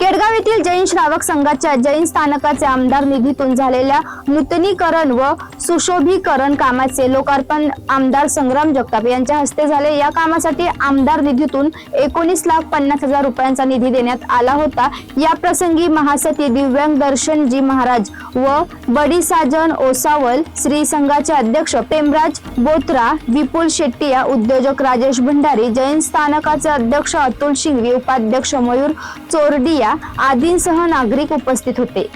केडगाव येथील जैन श्रावक संघाच्या जैन स्थानकाचे आमदार निधीतून झालेल्या नूतनीकरण व सुशोभीकरण कामाचे लोकार्पण आमदार संग्राम जगताप यांच्या हस्ते झाले. या कामासाठी आमदार निधीतून एकोणीस लाख पन्नास हजार रुपयांचा निधी देण्यात आला होता. या प्रसंगी महासती दिव्यांग दर्शनजी महाराज व बडी साजन ओसावल श्री संघाचे अध्यक्ष प्रेमराज बोत्रा विपुल शेट्टिया उद्योजक राजेश भंडारी जैन स्थानकाचे अध्यक्ष अतुल शिंगवी उपाध्यक्ष मयूर चोरडिया आदींसह नागरिक उपस्थित होते.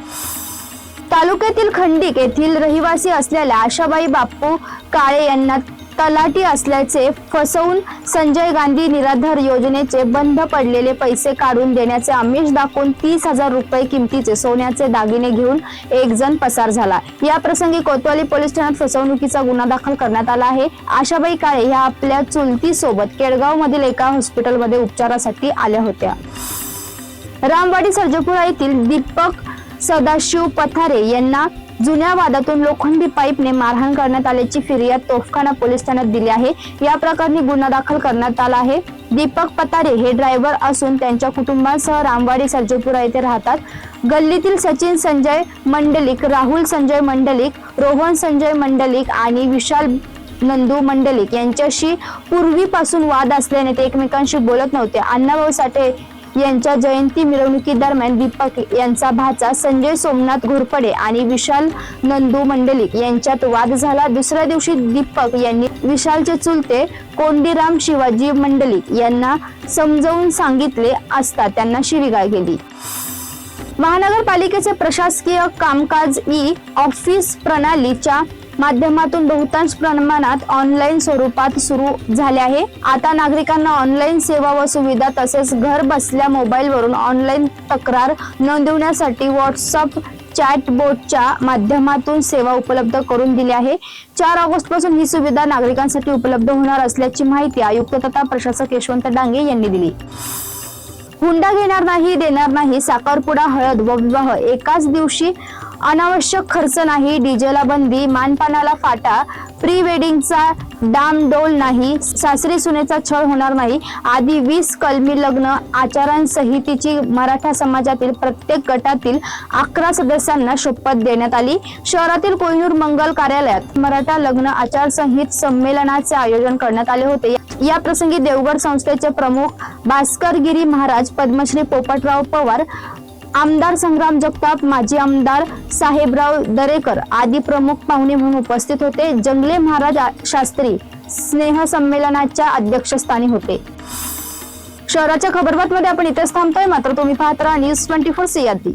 तालुक्यातील खंडिक येथील रहिवासी असलेल्या आशाबाई बाप्पू काळे यांना तलाटी असल्याचे फसवून संजय गांधी निराधार योजनेचे बंद पडलेले पैसे काढून देण्याचे आमिष दाखवून तीस हजार रुपये किमतीचे सोन्याचे दागिने घेऊन एक जण पसार झाला. या प्रसंगी कोतवाली पोलीस ठाण्यात फसवणुकीचा गुन्हा दाखल करण्यात आला आहे. आशाबाई काळे ह्या आपल्या चुलती सोबत केडगाव मधील एका हॉस्पिटलमध्ये उपचारासाठी आल्या होत्या. रामवाडी सर्जपुरा येथील दीपक सदाशिव पथारे यांना जुन्या वादातून लोखंडी पाईपने मारहाण करण्यात आल्याची फिर्याद तोफखाना पोलीस ठाण्यात दिली आहे. या प्रकरणी गुन्हा दाखल करण्यात आला आहे. दीपक पतारे हे ड्रायव्हर असून त्यांच्या कुटुंबासह रामवाडी सर्जपुरा येथे राहतात. गल्लीतील सचिन संजय मंडलिक राहुल संजय मंडलिक रोहन संजय मंडलिक आणि विशाल नंदू मंडलिक यांच्याशी पूर्वीपासून वाद असल्याने ते एकमेकांशी बोलत नव्हते. अण्णाभाऊ साठे यांच्या जयंती मिरवणुकीदरम्यान दीपक यांचा भाचा संजय सोमनाथ घोरपडे आणि विशाल नंदू मंडलिक यांच्यात वाद झाला. दुसऱ्या दिवशी दीपक यांनी विशालचे चुलते कोंडीराम शिवाजी मंडलिक यांना समजावून सांगितले असता त्यांना शिवीगाळ केली महानगरपालिकेचे प्रशासकीय कामकाज ई ऑफिस प्रणालीच्या माध्यमातून बहुतांश प्रमाणात ऑनलाईन स्वरूपात सुरू झाले आहे. आता नागरिकांना ऑनलाईन सेवा व सुविधा तसेच घर बसल्या मोबाईलवरून ऑनलाईन तक्रार नोंदवण्यासाठी व्हॉट्सअप चॅटबोटच्या माध्यमातून सेवा उपलब्ध करून दिली आहे. चार ऑगस्टपासून ही सुविधा नागरिकांसाठी उपलब्ध होणार असल्याची माहिती आयुक्त तथा प्रशासक यशवंत डांगे यांनी दिली. हुंडा घेणार नाही देणार नाही साखरपुडा हळद व विवाह एकाच दिवशी अनावश्यक खर्च नाही डीजेला बंदी मानपानाला फाटा प्री वेडिंगचा डामडोल नाही सासरी सुनेचा छळ होणार नाही आदी वीस कलमी लग्न आचारसंहितेची मराठा समाजातील प्रत्येक गटातील अकरा सदस्यांना शपथ देण्यात आली. शहरातील कोहिनूर मंगल कार्यालयात मराठा लग्न आचारसंहित संमेलनाचे आयोजन करण्यात आले होते. या प्रसंगी देवगड संस्थेचे प्रमुख भास्कर गिरी महाराज पद्मश्री पोपटराव पवार आमदार संग्राम जगताप माजी आमदार साहेबराव दरेकर आदी प्रमुख पाहुणे म्हणून उपस्थित होते. जंगले महाराज शास्त्री स्नेह संमेलनाच्या अध्यक्षस्थानी होते. शहराच्या खबरबातमध्ये आपण इथेच थांबतोय. मात्र तुम्ही पाहत राहा न्यूज ट्वेंटी फोर सियादी